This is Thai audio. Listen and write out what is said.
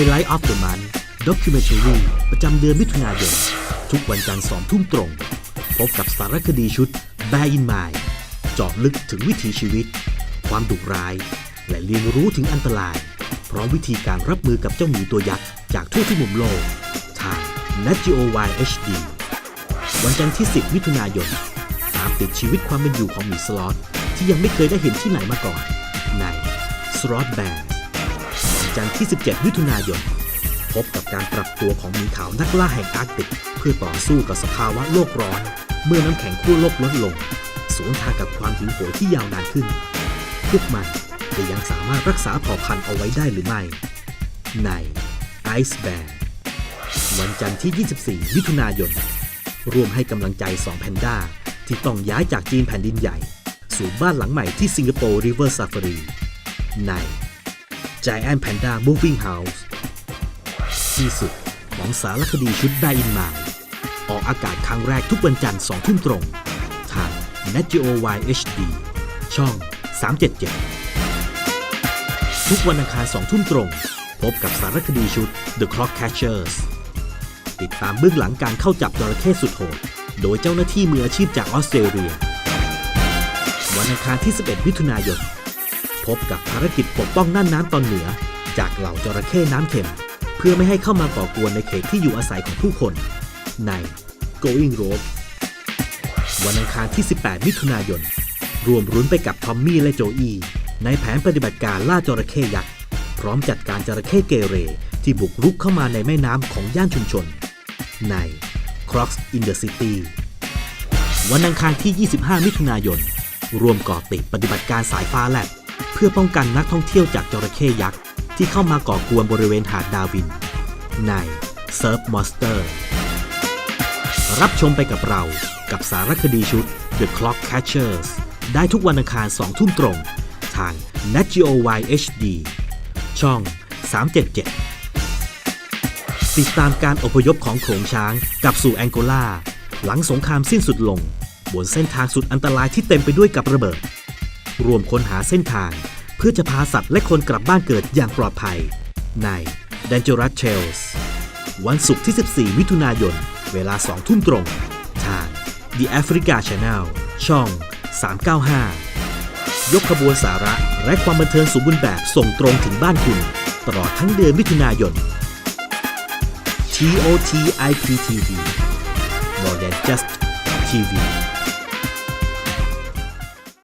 Highlight of the Month Documentary ประจำเดือนมิถุนายน ทุกวันจันทร์สองทุ่มตรง พบกับสารคดีชุด Bear in Mind เจาะลึกถึงวิถีชีวิต ความดุร้าย และเรียนรู้ถึงอันตราย พร้อมวิธีการรับมือกับเจ้าหมีตัวยักษ์ จากทั่วทุกมุมโลก ทาง n a t g o y HD วันจันทร์ที่ 10 มิถุนายน ตามติดชีวิตความเป็นอยู่ของหมีสล็อตที่ยังไม่เคยได้เห็นที่ไหนมาก่อน ใน Slot Bear จันทร์ที่ 17 มิถุนายน พบกับการปรับตัวของหมีขาวนักล่าแห่งอาร์กติก เพื่อต่อสู้กับสภาวะโลกร้อน เมื่อน้ำแข็งขั้วโลกลดลง สวนทางกับความหิวโหยที่ยาวนานขึ้น พวกมันจะยังสามารถรักษาเผ่าพันธุ์เอาไว้ได้หรือไม่ ใน Ice Bear วันจันทร์ที่ 24 มิถุนายน ร่วมให้กำลังใจ 2 แพนด้า ที่ต้องย้ายจากจีนแผ่นดินใหญ่ สู่บ้านหลังใหม่ที่สิงคโปร์ River Safari ใน Giant Panda Moving House ที่สุดของสารคดีชุดไดอินมาออกอากาศครั้งแรกทุกวันจันทร์2ทุ่มตรง ทาง n a t g o y HD ช่อง 377 ทุกวันอังคาร2ทุ่มตรง พบกับสารคดีชุด The Clock Catchers ติดตามเบื้องหลังการเข้าจับจระเข้สุดโหด โดยเจ้าหน้าที่มืออาชีพจากออสเตรเลีย วันอังคารที่ 11 มิถุนายน พบกับภารกิจปกป้องน่านน้ำตอนเหนือ จากเหล่าจระเข้น้ำเค็ม เพื่อไม่ให้เข้ามาก่อกวนในเขตที่อยู่อาศัยของผู้คน ใน Going Rogue วันอังคารที่ 18 มิถุนายน รวมรุ้นไปกับทอมมี่และโจอีในแผนปฏิบัติการล่าจระเข้ยักษ์ พร้อมจัดการจระเข้เกเร ที่บุกรุกเข้ามาในแม่น้ำของย่านชุมชน ใน Crocs in the City วันอังคารที่ 25 มิถุนายน รวมก่อติดปฏิบัติการสายฟ้าแลบ พื่อป้องกันนักท่องเที่ยวจากจระเข้ยักษ์ ที่เข้ามาก่อกวนบริเวณหาดดาวิน ใน Surf Monster รับชมไปกับเรากับสารคดีชุด The Clock Catchers ได้ทุกวันอังคาร2ทุ่มตรง ทาง n a t g o y HD ช่อง 377 ติดตามการอพยพของโขงช้างกลับสู่แองโกลา หลังสงครามสิ้นสุดลง บนเส้นทางสุดอันตรายที่เต็มไปด้วยกับระเบิด รวมค้นหาเส้นทาง เพื่อจะพาสัตว์และคนกลับบ้านเกิดอย่างปลอดภัย ใน Dangerous Trails วันศุกร์ที่ 14 มิถุนายน เวลา 2 ทุ่มตรง ทาง The Africa Channel ช่อง 395 ยกขบวนสาระและความบันเทิงสมบูรณ์แบบส่งตรงถึงบ้านคุณ ตลอดทั้งเดือนมิถุนายน TOT IPTV More than just TV